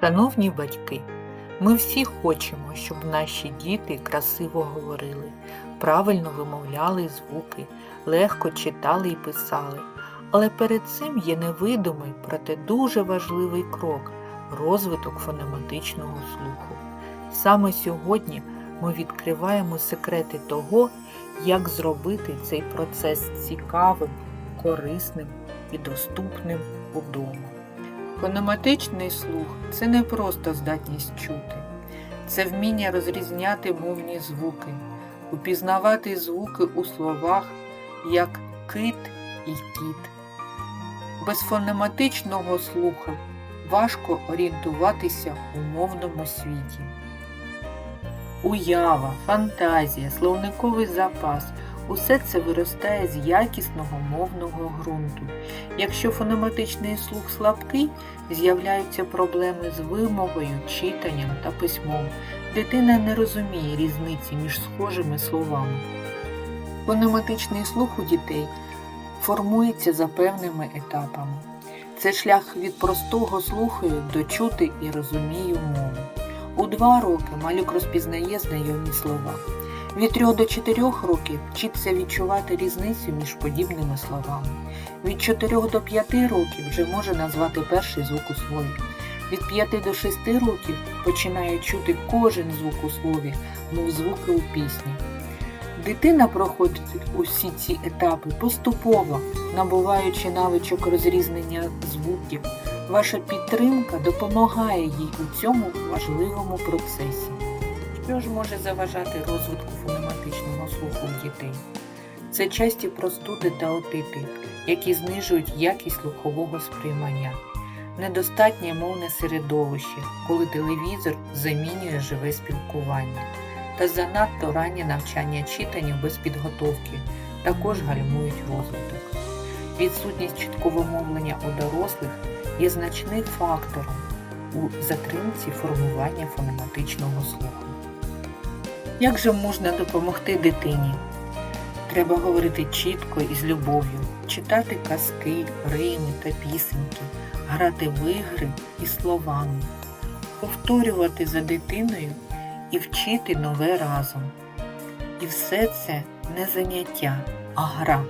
Шановні батьки, ми всі хочемо, щоб наші діти красиво говорили, правильно вимовляли звуки, легко читали і писали. Але перед цим є невидимий, проте дуже важливий крок розвиток фонематичного слуху. Саме сьогодні ми відкриваємо секрети того, як зробити цей процес цікавим, корисним і доступним удома. Фонематичний слух це не просто здатність чути, це вміння розрізняти мовні звуки, упізнавати звуки у словах як кит і кіт. Без фонематичного слуха важко орієнтуватися у мовному світі. Уява, фантазія, словниковий запас усе це виростає з якісного мовного ґрунту. Якщо фонематичний слух слабкий, з'являються проблеми з вимовою, читанням та письмом. Дитина не розуміє різниці між схожими словами. Фонематичний слух у дітей формується за певними етапами. Це шлях від простого слухаю до чути і розумію мову. У два роки малюк розпізнає знайомі слова. Від 3 до 4 років вчиться відчувати різницю між подібними словами. Від 4 до 5 років вже може назвати перший звук у слові. Від 5 до 6 років починає чути кожен звук у слові, мов звуки у пісні. Дитина проходить усі ці етапи поступово, набуваючи навичок розрізнення звуків. Ваша підтримка допомагає їй у цьому важливому процесі. Що ж може заважати розвитку фонематичного слуху у дітей? Це часті простуди та отити, які знижують якість слухового сприймання, недостатнє мовне середовище, коли телевізор замінює живе спілкування, та занадто раннє навчання читанню без підготовки також гальмують розвиток. Відсутність чіткого мовлення у дорослих є значним фактором у затримці формування фонематичного слуху. Як же можна допомогти дитині? Треба говорити чітко і з любов'ю, читати казки, рими та пісеньки, грати в ігри і словами, повторювати за дитиною і вчити нове разом. І все це не заняття, а гра.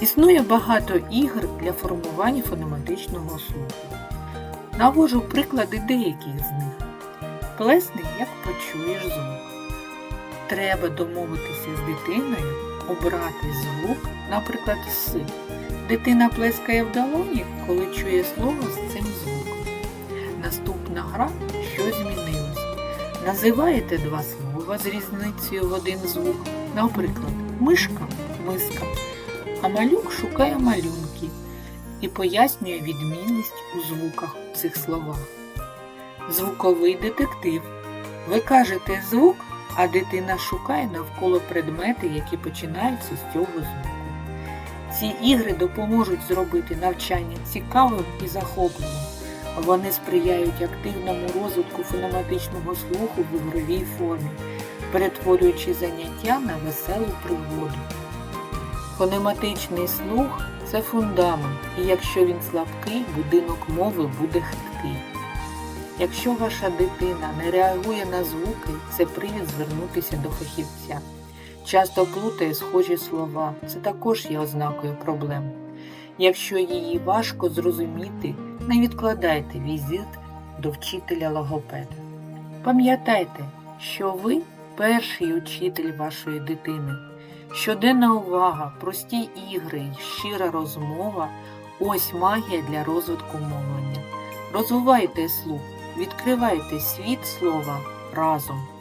Існує багато ігр для формування фонематичного слуху. Навожу приклади деяких з них. Плесни, як почуєш звук. Треба домовитися з дитиною, обрати звук, наприклад, С. Дитина плескає в долоні, коли чує слово з цим звуком. Наступна гра що змінилось. Називаєте два слова з різницею в один звук. Наприклад, мишка миска. А малюк шукає малюнки і пояснює відмінність у звуках у цих словах. Звуковий детектив. Ви кажете звук, а дитина шукає навколо предмети, які починаються з цього звуку. Ці ігри допоможуть зробити навчання цікавим і захопливим. Вони сприяють активному розвитку фонематичного слуху в ігровій формі, перетворюючи заняття на веселу пригоду. Фонематичний слух це фундамент, і якщо він слабкий, будинок мови буде хиткий. Якщо ваша дитина не реагує на звуки, це привід звернутися до фахівця. Часто плутає схожі слова, це також є ознакою проблем. Якщо її важко зрозуміти, не відкладайте візит до вчителя логопеда. Пам'ятайте, що ви перший учитель вашої дитини. Щоденна увага, прості ігри щира розмова ось магія для розвитку мовлення. Розвивайте слух, відкривайте світ слова разом.